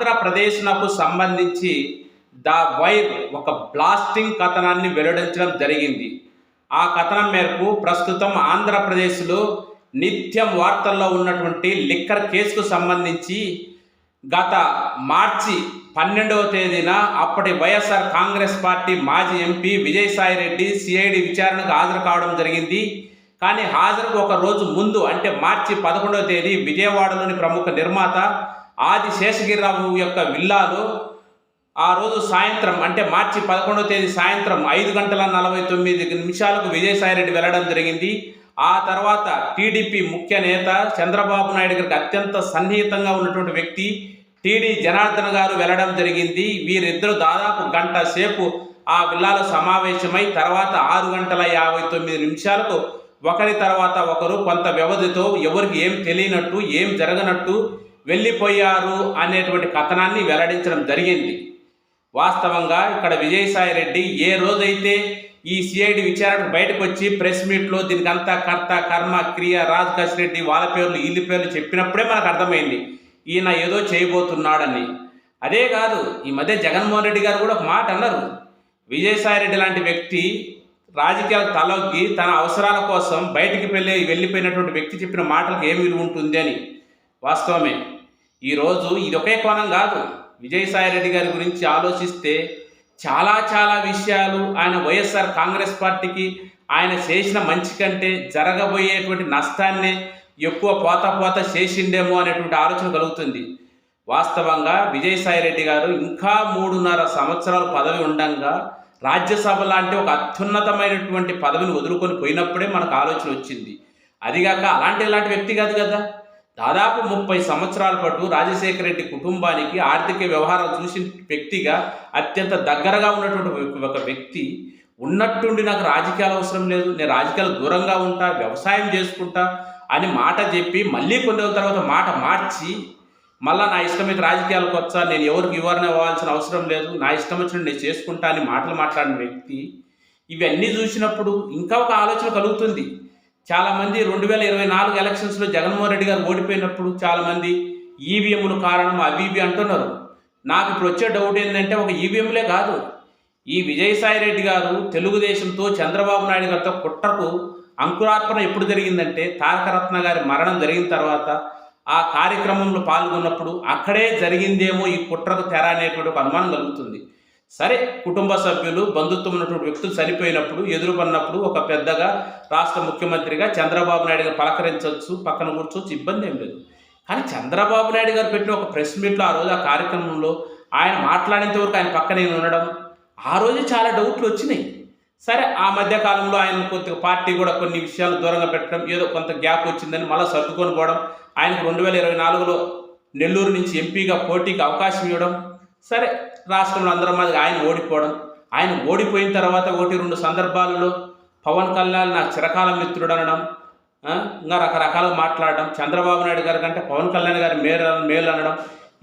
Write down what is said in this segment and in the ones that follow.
ఆంధ్రప్రదేశ్నకు సంబంధించి the wire ఒక blasting కథనాన్ని వెల్లడించడం జరిగింది. ఆ కథనం మేరకు ప్రస్తుతం ఆంధ్రప్రదేశ్లో నిత్యం వార్తల్లో ఉన్నటువంటి లిక్కర్ కేసుకు సంబంధించి గత మార్చి పన్నెండవ తేదీన అప్పటి వైఎస్ఆర్ కాంగ్రెస్ పార్టీ మాజీ ఎంపీ విజయసాయి రెడ్డి సిఐడి విచారణకు హాజరు కావడం జరిగింది. కానీ హాజరుకు ఒక రోజు ముందు అంటే మార్చి పదకొండవ తేదీ విజయవాడలోని ప్రముఖ నిర్మాత ఆది శేషగిరిరావు యొక్క విల్లాలో ఆ రోజు సాయంత్రం అంటే మార్చి పదకొండవ తేదీ సాయంత్రం ఐదు గంటల నలభై తొమ్మిది నిమిషాలకు విజయసాయిరెడ్డి వెళ్ళడం జరిగింది. ఆ తర్వాత టీడీపీ ముఖ్య నేత చంద్రబాబు నాయుడు గారికి అత్యంత సన్నిహితంగా ఉన్నటువంటి వ్యక్తి టీడీ జనార్దన్ గారు వెళ్ళడం జరిగింది. వీరిద్దరూ దాదాపు గంట సేపు ఆ విల్లాలో సమావేశమై తర్వాత ఆరు గంటల యాభై తొమ్మిది నిమిషాలకు ఒకరి తర్వాత ఒకరు కొంత వ్యవధితో ఎవరికి ఏం తెలియనట్టు ఏం జరగనట్టు వెళ్ళిపోయారు అనేటువంటి కథనాన్ని వెల్లడించడం జరిగింది. వాస్తవంగా ఇక్కడ విజయసాయి రెడ్డి ఏ రోజైతే ఈ సిఐడి విచారణకు బయటకు వచ్చి ప్రెస్ మీట్లో దీనికి అంతా కర్త కర్మ క్రియ రాజ్ రెడ్డి వాళ్ళ పేర్లు వీళ్ళ పేర్లు చెప్పినప్పుడే మనకు అర్థమైంది. ఈయన ఏదో చేయబోతున్నాడని. అదే కాదు ఈ మధ్య జగన్మోహన్ రెడ్డి గారు కూడా ఒక మాట అన్నారు. విజయసాయి రెడ్డి లాంటి వ్యక్తి రాజకీయాలకు తలొగ్గి తన అవసరాల కోసం బయటికి వెళ్ళి వెళ్ళిపోయినటువంటి వ్యక్తి చెప్పిన మాటలకు ఏమి విలువ ఉంటుంది అని. వాస్తవమే. ఈరోజు ఇది ఒకే కోణం కాదు. విజయసాయి రెడ్డి గారి గురించి ఆలోచిస్తే చాలా చాలా విషయాలు ఆయన వైఎస్ఆర్ కాంగ్రెస్ పార్టీకి ఆయన చేసిన మంచి కంటే జరగబోయేటువంటి నష్టాన్నే ఎక్కువ పోత పోత చేసిండేమో అనేటువంటి ఆలోచన కలుగుతుంది. వాస్తవంగా విజయసాయి రెడ్డి గారు ఇంకా మూడున్నర సంవత్సరాల పదవి ఉండంగా రాజ్యసభ లాంటి ఒక అత్యున్నతమైనటువంటి పదవిని వదులుకొని పోయినప్పుడే మనకు ఆలోచన వచ్చింది. అదిగాక అలాంటి ఇలాంటి వ్యక్తి కాదు కదా. దాదాపు ముప్పై సంవత్సరాల పాటు రాజశేఖర రెడ్డి కుటుంబానికి ఆర్థిక వ్యవహారాలు చూసిన వ్యక్తిగా అత్యంత దగ్గరగా ఉన్నటువంటి ఒక వ్యక్తి ఉన్నట్టుండి నాకు రాజకీయాలు అవసరం లేదు. నేను రాజకీయాలు దూరంగా ఉంటా వ్యవసాయం చేసుకుంటా అని మాట చెప్పి మళ్ళీ కొన్ని రోజుల తర్వాత మాట మార్చి మళ్ళీ నా ఇష్టమైతే రాజకీయాలకు వచ్చా నేను ఎవరికి వివరణ ఇవ్వాల్సిన అవసరం లేదు నా ఇష్టం వచ్చినట్టు నేను చేసుకుంటా అని మాటలు మాట్లాడిన వ్యక్తి ఇవన్నీ చూసినప్పుడు ఇంకా ఒక ఆలోచన కలుగుతుంది. చాలామంది రెండు వేల ఇరవై నాలుగు ఎలక్షన్స్లో జగన్మోహన్ రెడ్డి గారు ఓడిపోయినప్పుడు చాలామంది ఈవీఎంలు కారణం అవి ఇవి అంటున్నారు. నాకు ఇప్పుడు వచ్చే డౌట్ ఏంటంటే ఒక ఈవీఎంలే కాదు. ఈ విజయసాయి రెడ్డి గారు తెలుగుదేశంతో చంద్రబాబు నాయుడు గారితో కుట్రకు అంకురార్పణ ఎప్పుడు జరిగిందంటే తారకరత్న గారి మరణం జరిగిన తర్వాత ఆ కార్యక్రమంలో పాల్గొన్నప్పుడు అక్కడే జరిగిందేమో ఈ కుట్రకు తెర అనేటువంటి ఒక అనుమానం కలుగుతుంది. సరే కుటుంబ సభ్యులు బంధుత్వం ఉన్నటువంటి వ్యక్తులు చనిపోయినప్పుడు ఎదురుపడినప్పుడు ఒక పెద్దగా రాష్ట్ర ముఖ్యమంత్రిగా చంద్రబాబు నాయుడు గారు పలకరించవచ్చు పక్కన కూర్చోవచ్చు ఇబ్బంది ఏం లేదు. కానీ చంద్రబాబు నాయుడు గారు పెట్టిన ఒక ప్రెస్ మీట్లో ఆ రోజు ఆ కార్యక్రమంలో ఆయన మాట్లాడేంత వరకు ఆయన పక్కనే ఉండడం ఆ రోజు చాలా డౌట్లు వచ్చినాయి. సరే ఆ మధ్య కాలంలో ఆయన కొద్దిగా పార్టీ కూడా కొన్ని విషయాలు దూరంగా పెట్టడం ఏదో కొంత గ్యాప్ వచ్చిందని మళ్ళీ సర్దుకొని పోవడం ఆయనకు రెండు వేల ఇరవై నాలుగులో నెల్లూరు నుంచి ఎంపీగా పోటీకి అవకాశం ఇవ్వడం సరే రాష్ట్రంలో అందరం మాది ఆయన ఓడిపోవడం. ఆయన ఓడిపోయిన తర్వాత ఒకటి రెండు సందర్భాలలో పవన్ కళ్యాణ్ నా చిరకాల మిత్రుడు అనడం ఇంకా రకరకాలుగా మాట్లాడడం చంద్రబాబు నాయుడు గారి కంటే పవన్ కళ్యాణ్ గారి మేలు మేలు అనడం.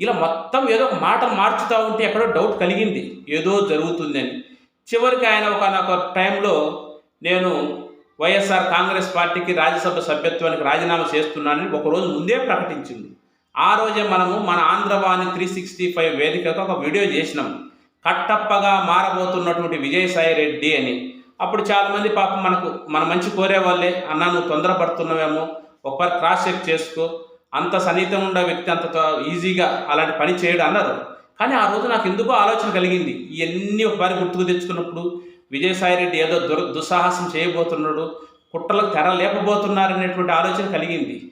ఇలా మొత్తం ఏదో ఒక మాట మార్చుతూ ఉంటే ఎక్కడో డౌట్ కలిగింది. ఏదో జరుగుతుంది అని చివరికి ఆయన ఒక టైంలో నేను వైఎస్ఆర్ కాంగ్రెస్ పార్టీకి రాజ్యసభ సభ్యత్వానికి రాజీనామా చేస్తున్నానని ఒకరోజు ముందే ప్రకటించింది. ఆ రోజే మనము మన ఆంధ్రవాణి త్రీ సిక్స్టీ ఫైవ్ వేదికకు ఒక వీడియో చేసినాం. కట్టప్పగా మారబోతున్నటువంటి విజయసాయి రెడ్డి అని. అప్పుడు చాలామంది పాపం మనకు మన మంచి కోరే వాళ్ళే అన్న నువ్వు తొందరపడుతున్నావేమో ఒకసారి క్రాస్ చెక్ చేసుకో. అంత సన్నిహితం ఉండే వ్యక్తి అంత ఈజీగా అలాంటి పని చేయడు అన్నారు. కానీ ఆ రోజు నాకు ఎందుకో ఆలోచన కలిగింది. ఇవన్నీ ఒకసారి గుర్తుకు తెచ్చుకున్నప్పుడు విజయసాయి రెడ్డి ఏదో దుర్ దుస్సాహసం చేయబోతున్నాడు కుట్రలకు తెర లేపబోతున్నారనేటువంటి ఆలోచన కలిగింది.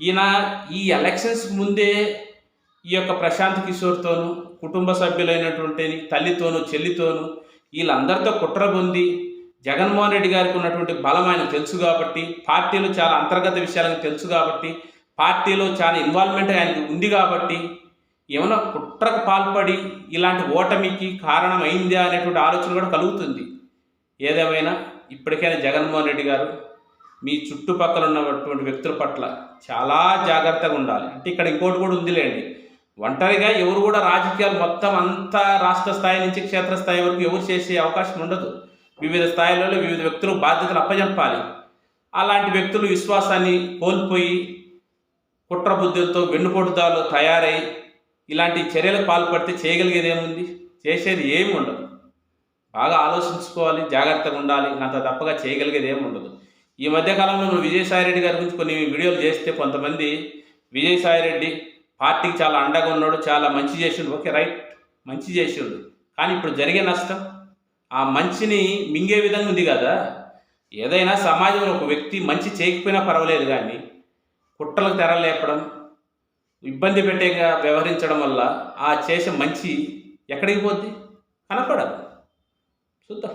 ఈయన ఈ ఎలక్షన్స్ ముందే ఈ యొక్క ప్రశాంత్ కిషోర్తోనూ కుటుంబ సభ్యులైనటువంటి తల్లితోనూ చెల్లితోనూ వీళ్ళందరితో కుట్ర పొంది జగన్మోహన్ రెడ్డి గారికి ఉన్నటువంటి బలం ఆయన తెలుసు కాబట్టి పార్టీలో చాలా అంతర్గత విషయాలకు తెలుసు కాబట్టి పార్టీలో చాలా ఇన్వాల్వ్మెంట్ ఆయనకి ఉంది కాబట్టి ఏమైనా కుట్రకు పాల్పడి ఇలాంటి ఓటమికి కారణం అయిందా అనేటువంటి ఆలోచన కూడా కలుగుతుంది. ఏదేమైనా ఇప్పటికైనా జగన్మోహన్ రెడ్డి గారు మీ చుట్టుపక్కల ఉన్నటువంటి వ్యక్తుల పట్ల చాలా జాగ్రత్తగా ఉండాలి. అంటే ఇక్కడ ఇంకోటి కూడా ఉందిలేండి. ఒంటరిగా ఎవరు కూడా రాజకీయాలు మొత్తం అంతా రాష్ట్ర స్థాయి నుంచి క్షేత్రస్థాయి వరకు ఎవరు చేసే అవకాశం ఉండదు. వివిధ స్థాయిలలో వివిధ వ్యక్తులకు బాధ్యతలు అప్పజెప్పాలి అలాంటి వ్యక్తులు విశ్వాసాన్ని కోల్పోయి కుట్రబుద్ధులతో వెన్నుపోటుదారులు తయారై ఇలాంటి చర్యలకు పాల్పడితే చేయగలిగేది ఏముంది చేసేది ఏమి ఉండదు. బాగా ఆలోచించుకోవాలి జాగ్రత్తగా ఉండాలి. అంత తప్పగా చేయగలిగేది ఏమి ఉండదు. ఈ మధ్యకాలంలో నువ్వు విజయసాయిరెడ్డి గారి గురించి కొన్ని వీడియోలు చేస్తే కొంతమంది విజయసాయిరెడ్డి పార్టీకి చాలా అండగా ఉన్నాడు చాలా మంచి చేసిండు. Okay right. మంచి చేసిండు. కానీ ఇప్పుడు జరిగే నష్టం? ఆ మంచిని మింగే విధంగా ఉంది కదా. ఏదైనా సమాజంలో ఒక వ్యక్తి మంచి చేయకపోయినా పర్వాలేదు కానీ కుట్రలకు తెరలేపడం ఇబ్బంది పెట్టేగా వ్యవహరించడం వల్ల ఆ చేసే మంచి ఎక్కడికి పోద్ది? కనపడదు. చూద్దాం.